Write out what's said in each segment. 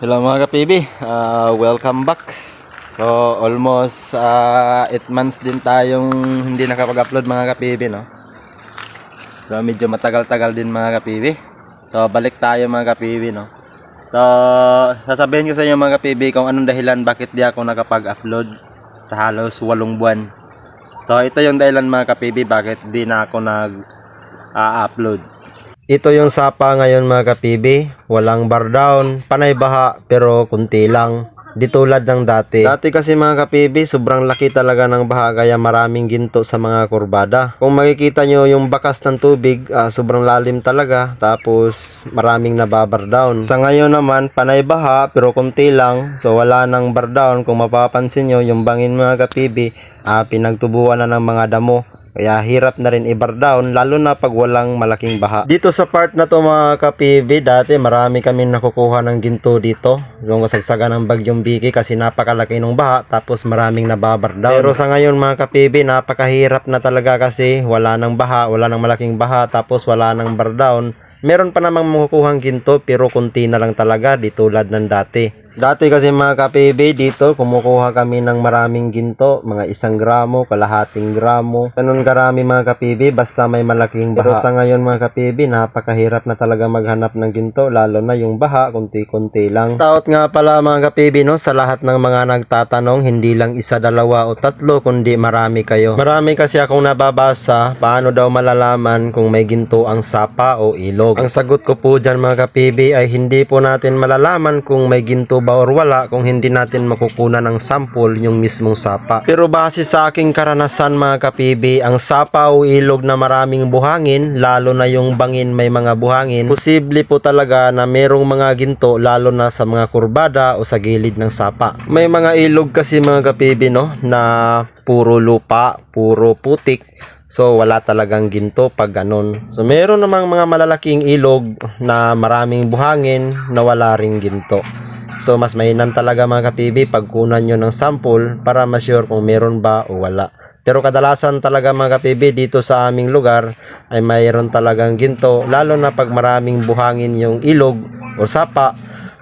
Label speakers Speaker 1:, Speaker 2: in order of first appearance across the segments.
Speaker 1: Hello mga kapibi, Ah, welcome back. So almost 8 months din tayong hindi nakapag-upload mga kapibi no. So medyo matagal-tagal din mga kapibi. So balik tayo mga kapibi no. So sasabihin ko sa inyo mga kapibi kung anong dahilan bakit di ako nakapag-upload sa halos walong buwan. So ito yung dahilan mga kapibi bakit di na ako nag-upload.
Speaker 2: Ito yung sapa ngayon mga kapibi. Walang bar down, panay baha, pero kunti lang. Di tulad ng dati. Dati kasi mga kapibi, sobrang laki talaga ng baha kaya maraming ginto sa mga kurbada. Kung makikita nyo yung bakas ng tubig, ah, sobrang lalim talaga. Tapos maraming nababar down. Sa ngayon naman, panay baha pero kunti lang. So wala nang bar down. Kung mapapansin nyo, yung bangin mga kapibi, ah, pinagtubuan na ng mga damo. Kaya hirap na rin i-bar down lalo na pag walang malaking baha. Dito sa part na to mga ka-PB, dati marami kami nakukuha ng ginto dito. Yung kasagsagan ng bagyong biki kasi napakalaki ng baha tapos maraming nababar down. Pero sa ngayon mga ka-PB, napakahirap na talaga kasi wala nang baha, wala nang malaking baha tapos wala nang bar down. Meron pa namang makukuhang ginto pero kunti na lang talaga di tulad ng dati. Dati kasi mga ka-PB dito kumukuha kami ng maraming ginto, mga isang gramo, kalahating gramo. Ganun karami mga ka-PB basta may malaking baha. Pero sa ngayon mga ka-PB napakahirap na talaga maghanap ng ginto lalo na yung baha kunti-kunti lang. Taot nga pala mga ka-PB no sa lahat ng mga nagtatanong hindi lang isa, dalawa o tatlo kundi marami kayo. Marami kasi akong nababasa paano daw malalaman kung may ginto ang sapa o ilog. Ang sagot ko po dyan mga ka-PB ay hindi po natin malalaman kung may ginto ba or wala kung hindi natin makukunan ng sample yung mismong sapa. Pero base sa aking karanasan mga ka-PB, ang sapa o ilog na maraming buhangin, lalo na yung bangin may mga buhangin, posible po talaga na merong mga ginto lalo na sa mga kurbada o sa gilid ng sapa. May mga ilog kasi mga ka-PB no na puro lupa, puro putik. So wala talagang ginto pag ganun. So meron namang mga malalaking ilog na maraming buhangin na wala ring ginto. So mas mainam talaga mga kapibi pagkunan nyo ng sample para ma-sure kung meron ba o wala. Pero kadalasan talaga mga kapibi dito sa aming lugar ay mayroon talagang ginto lalo na pag maraming buhangin yung ilog o sapa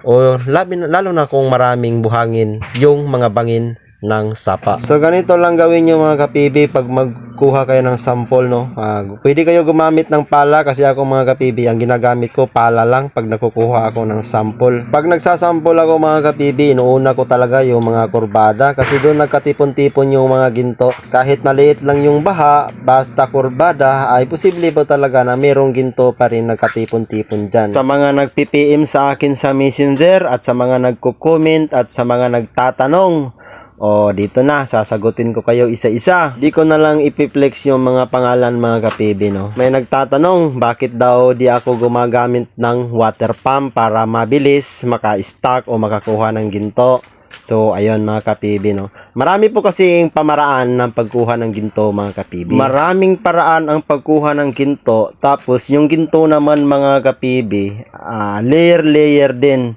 Speaker 2: o lalo na kung maraming buhangin yung mga bangin ng sapa. So ganito lang gawin nyo mga kapibi pag magkuha kayo ng sample no. Ah, pwede kayo gumamit ng pala kasi ako mga kapibi ang ginagamit ko pala lang pag nakukuha ako ng sample. Pag nagsasample ako mga kapibi, inuuna ko talaga yung mga kurbada kasi doon nagkatipon-tipon yung mga ginto. Kahit maliit lang yung baha, basta kurbada ay posible po talaga na merong ginto pa rin nagkatipon-tipon dyan. Sa mga nagpi-PM sa akin sa messenger at sa mga nagko-comment at sa mga nagtatanong o, dito na, sasagutin ko kayo isa-isa. Di ko na lang ipiplex yung mga pangalan mga kapibi, no? May nagtatanong, bakit daw di ako gumagamit ng water pump para mabilis maka-stock o makakuha ng ginto? So, ayun mga kapibi, no? Marami po kasing pamaraan ng pagkuha ng ginto, mga kapibi. Maraming paraan ang pagkuha ng ginto. Tapos, yung ginto naman, mga kapibi, ah, layer-layer din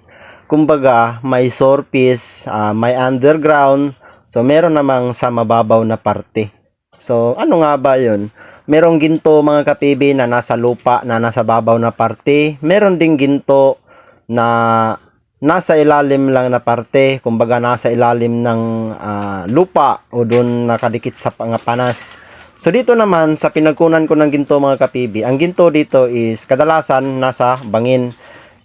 Speaker 2: kumbaga may surface, ah, may underground, so meron namang sa mababaw na parte. So ano nga ba 'yon? Merong ginto mga kapibi na nasa lupa na nasa babaw na parte, meron ding ginto na nasa ilalim lang na parte, kumbaga nasa ilalim ng ah, lupa o doon nakadikit sa pangapanas. So dito naman sa pinagkunan ko ng ginto mga kapibi, ang ginto dito is kadalasan nasa bangin.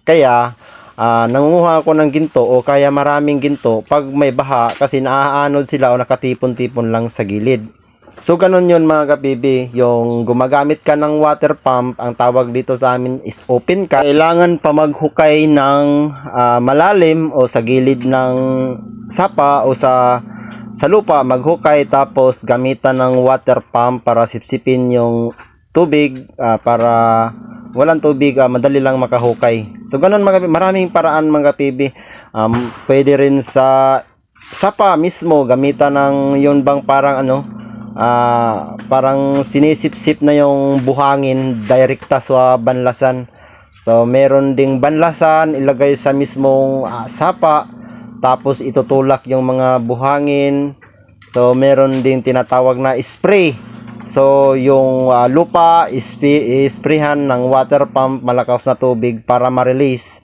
Speaker 2: Kaya ah nangunguha ako ng ginto o kaya maraming ginto pag may baha kasi naaanod sila o nakatipon-tipon lang sa gilid. So ganun yun mga kabibi, yung gumagamit ka ng water pump, ang tawag dito sa amin is open ka. Kailangan pa maghukay ng ah, malalim o sa gilid ng sapa o sa sa lupa, maghukay tapos gamitan ng water pump para sipsipin yung tubig ah, para walang tubig, ah, madali lang makahukay. So ganun mga maraming paraan mga kapibi. Um, pwede rin sa sapa mismo gamitan ng yun bang parang ano ah parang sinisip-sip na yung buhangin direkta sa banlasan. So meron ding banlasan ilagay sa mismong ah, sapa tapos itutulak yung mga buhangin. So meron ding tinatawag na spray. So yung ah, lupa isprayhan ng water pump malakas na tubig para ma-release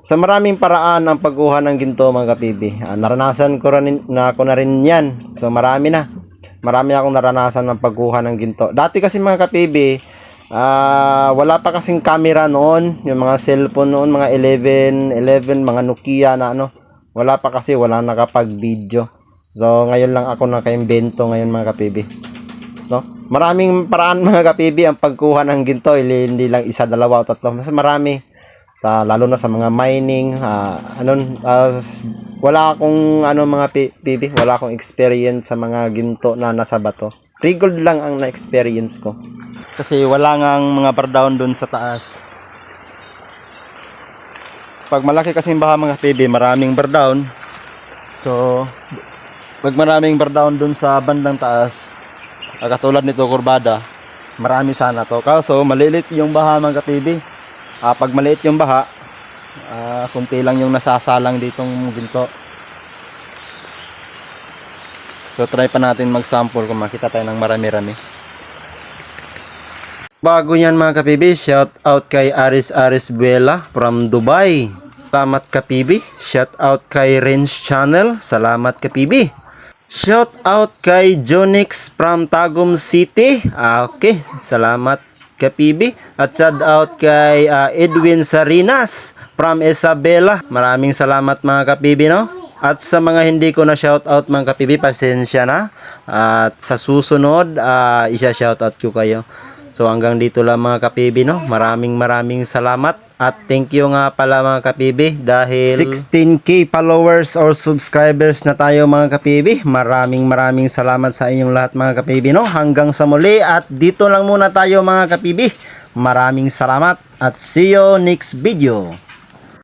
Speaker 2: Sa maraming paraan ang pagkuha ng ginto mga kapibi. Ah, naranasan ko rin na ako na rin yan. So marami na. Marami akong naranasan ng pagkuha ng ginto. Dati kasi mga kapibi, ah wala pa kasing camera noon, yung mga cellphone noon, mga 11, 11, mga Nokia na ano. Wala pa kasi, wala nakapag-video. So ngayon lang ako nakaimbento ngayon mga kapibi. No? Maraming paraan mga kapibi ang pagkuha ng ginto, hindi, lang isa, dalawa o tatlo. Mas marami sa lalo na sa mga mining ah, ano ah, wala akong ano mga pi- pibi wala akong experience sa mga ginto na nasa bato free gold lang ang na-experience ko
Speaker 1: Kasi wala ngang mga bar down dun sa taas. Pag malaki kasing baha mga PB, maraming bar down. So, pag maraming bar down dun sa bandang taas, katulad nito kurbada, marami sana to. Kaso, malilit yung baha mga PB. Ah, pag maliit yung baha, ah, kunti lang yung nasasalang ditong ginto. So, try pa natin mag-sample kung makita tayo ng marami-rami.
Speaker 2: bago yan mga kapibi shout out kay Aris Aris Buela from Dubai salamat kapibi shout out kay Range Channel salamat kapibi Shout out kay Jonix from Tagum City. Ah, okay, salamat Kapibi. At shout out kay ah, Edwin Sarinas from Isabela. Maraming salamat mga Kapibi, no? At sa mga hindi ko na shout out mga Kapibi, pasensya na. At sa susunod, ah, isa-shout out ko kayo. So hanggang dito lang mga Kapibi, no? Maraming maraming salamat. At thank you nga pala mga kapibi dahil 16k followers or subscribers na tayo mga kapibi. Maraming maraming salamat sa inyong lahat mga kapibi no. Hanggang sa muli at dito lang muna tayo mga kapibi. Maraming salamat at see you next video.